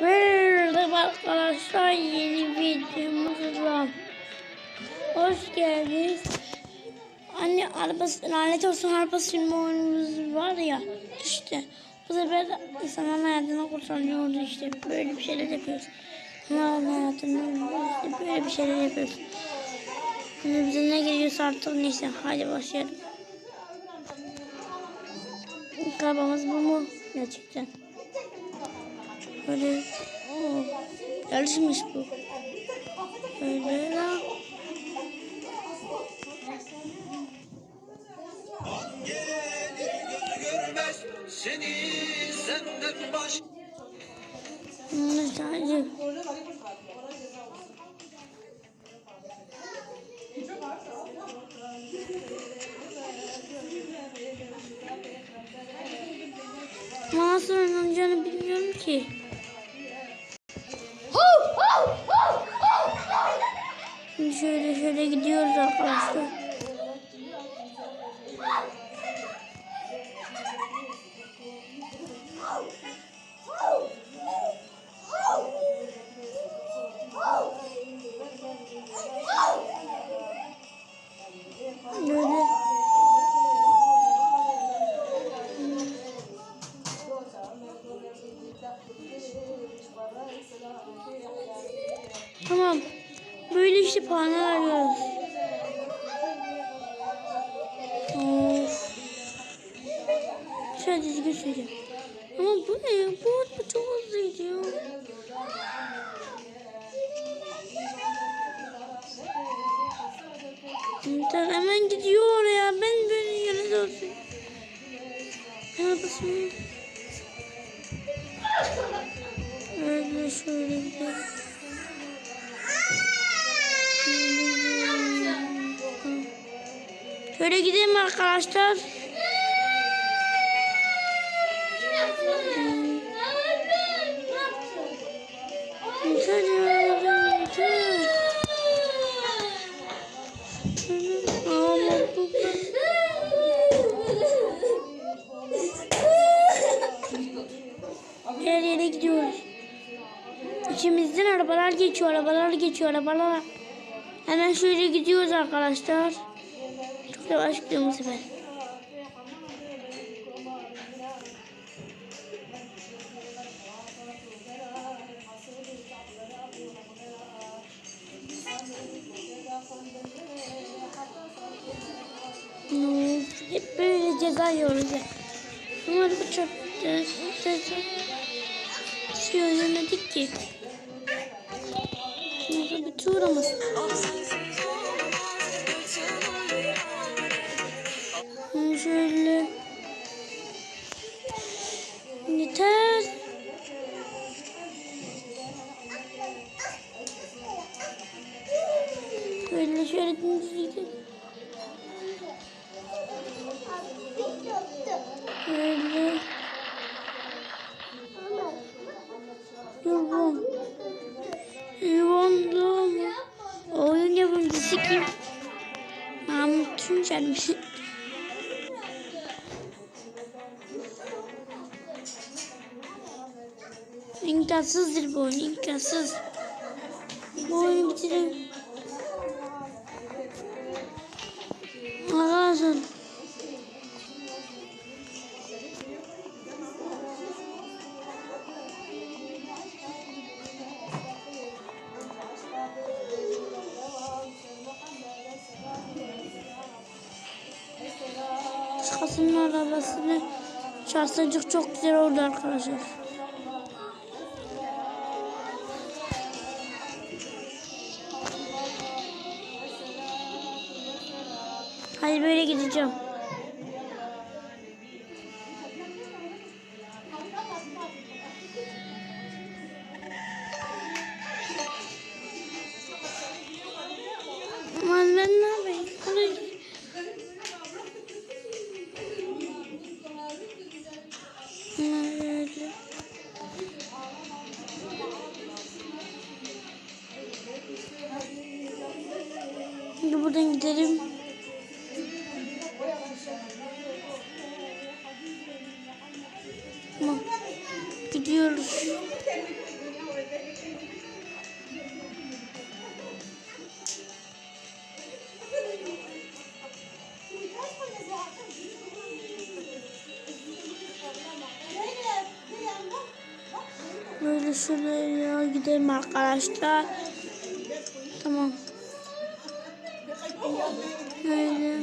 Merhaba arkadaşlar yeni videomuzla hoş geldiniz. Anne arabası lanet olsun arabası sürme oyunumuz var ya işte bu sefer insanların hayatını kurtarıyoruz işte böyle bir şeyler yapıyoruz. İnsanların hayatını işte böyle bir şeyler yapıyoruz. Şimdi bize ne geliyorsa artık neyse hadi başlayalım. Arabamız bu mu gerçekten? Böyle o yarışmış bu. Böyle görmez seni senden baş Bunu sadece Nasıl oynanacağını bilmiyorum ki. Şöyle şöyle gidiyoruz arkadaşlar. Puanlar arıyoruz. Of. Şöyle düzgün söyleyeceğim. Ama bu ne? Bu araba çok hızlı gidiyor. Hemen gidiyor oraya. Ben böyle yanında olsun. Şöyle gidelim arkadaşlar. Her yere gidiyoruz. İçimizden arabalar geçiyor, arabalar geçiyor, arabalar. Hemen şöyle gidiyoruz arkadaşlar. Yavaş gidiyorum bu sefer. Of, hep böyle ceza yiyoruz ya. Ama bu çok. Şey öğrenemedik ki. Burada bir turamız. Şöyle. Yeter. Böyle şöyle gidelim. Böyle. Yuvam. Yuvamda mı? Oyun yapımcısı kim? Mahmut Tunçer'miş. İmkansızdır bu oyun, imkansız. Bu oyunu bitirelim. Arkadaşlar. Başkasının arabasını çarpsacık çok güzel oldu arkadaşlar. Hadi böyle gideceğim. Aman ben ne yapayım? korkma. Gidiyoruz. Böyle şuraya gidelim arkadaşlar. Tamam. Böyle.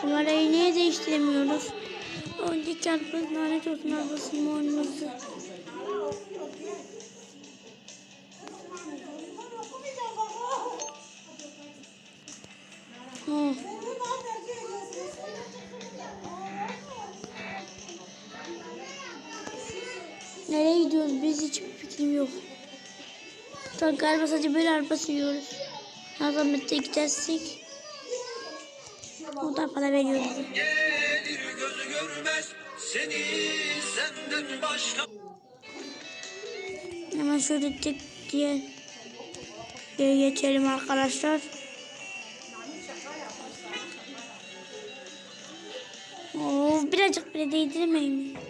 Kamerayı niye değiştiremiyoruz? Önceki arabası lanet olsun arabasının oynaması. Hı. Nereye gidiyoruz? Biz hiçbir fikrim yok. Galiba sadece böyle araba sürüyoruz. Nazamette gideceksek. O da para veriyor bize. Gelir gözü görmez seni senden başka Hemen şöyle tık diye diye geçelim arkadaşlar. Oo, birazcık bile değdirmeyin mi?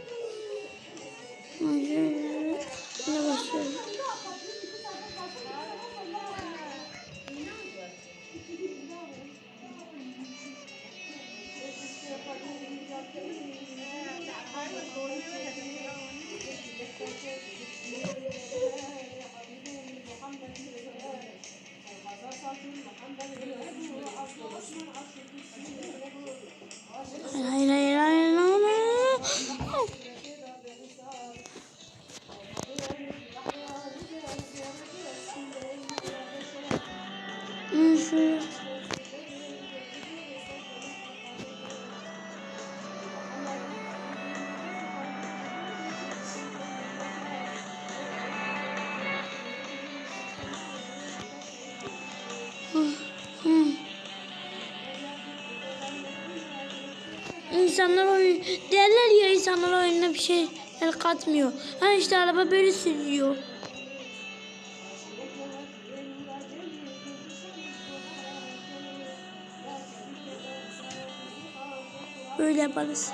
İnsanlar oyun derler ya insanlar oyununa bir şey el katmıyor. Ha işte araba böyle sürüyor. Böyle yaparız.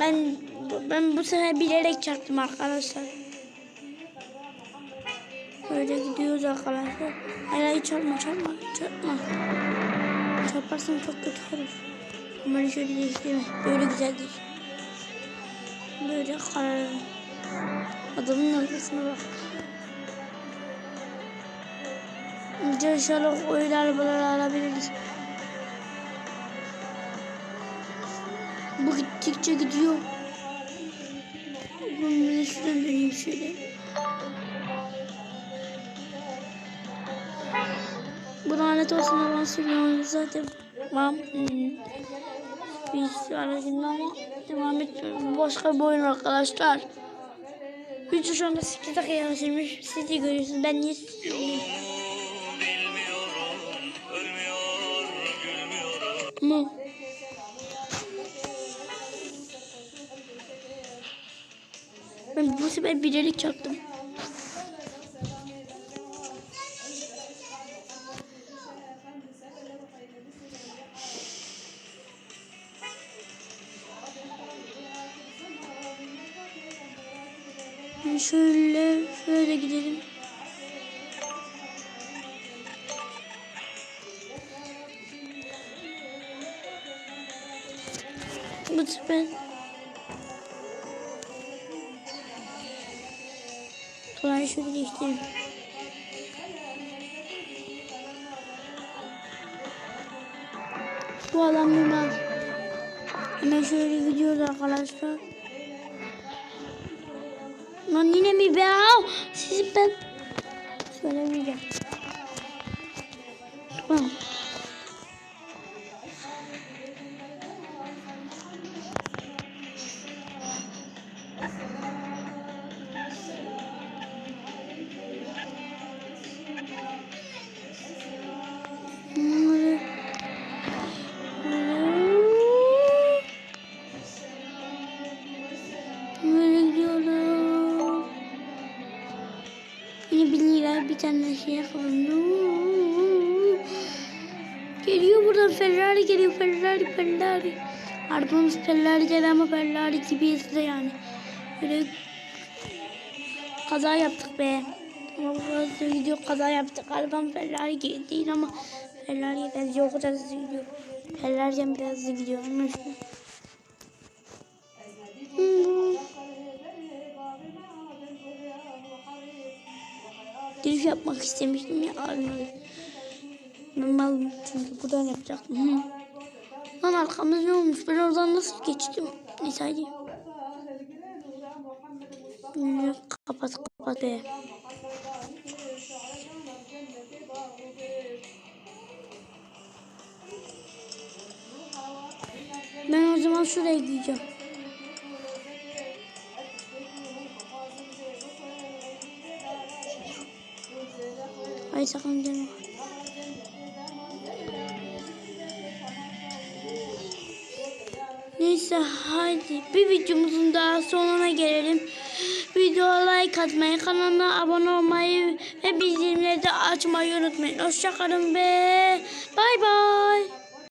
Ben ben bu sefer bilerek çarptım arkadaşlar. Böyle gidiyoruz arkadaşlar. Hayır hayır çarpma çarpma çarpma. Çarparsan çok kötü olur. Ama şöyle değiştirme. Böyle güzeldir. Böyle kararlı. Adamın arkasına bak. Önce inşallah öyle arabaları alabiliriz. Bu gittikçe gidiyor. De şuradan döneyim şöyle. Bu lanet olsun ama sürüyoruz zaten. Tamam. Hmm. Biz aracında ama devam ediyoruz. Başka bir oyun arkadaşlar. Video şu anda 8 dakika yaklaşmış. Siz de görüyorsunuz. Ben niye mu? Ben bu sefer bilerek çarptım. Ben Şöyle, şöyle gidelim. Bu sefer Kamerayı şöyle değiştireyim. Bu adam mimar. Hemen şöyle gidiyoruz arkadaşlar. Lan yine mi be? Sizi ben söylemeyeceğim. Yine bilirler bir tane şey yapalım. Geliyor buradan Ferrari geliyor Ferrari Ferrari. Arabamız Ferrari geliyor ama Ferrari gibi de yani. Böyle kaza yaptık be. Ama burası video kaza yaptık. Arabam Ferrari gibi değil ama Ferrari'ye benziyor. O kadar hızlı gidiyor. Ferrari'den biraz hızlı gidiyor. Drift yapmak istemiştim ya. Olmadı. Normal çünkü buradan yapacaktım. Hı. Lan arkamız ne olmuş? Ben oradan nasıl geçtim? Neyse hadi. Kapat kapat be. Ben o zaman şuraya gideceğim. Ay sakın gelme. Neyse hadi bir videomuzun daha sonuna gelelim. Videoya like atmayı, kanala abone olmayı ve bildirimleri de açmayı unutmayın. Hoşçakalın ve bay bay.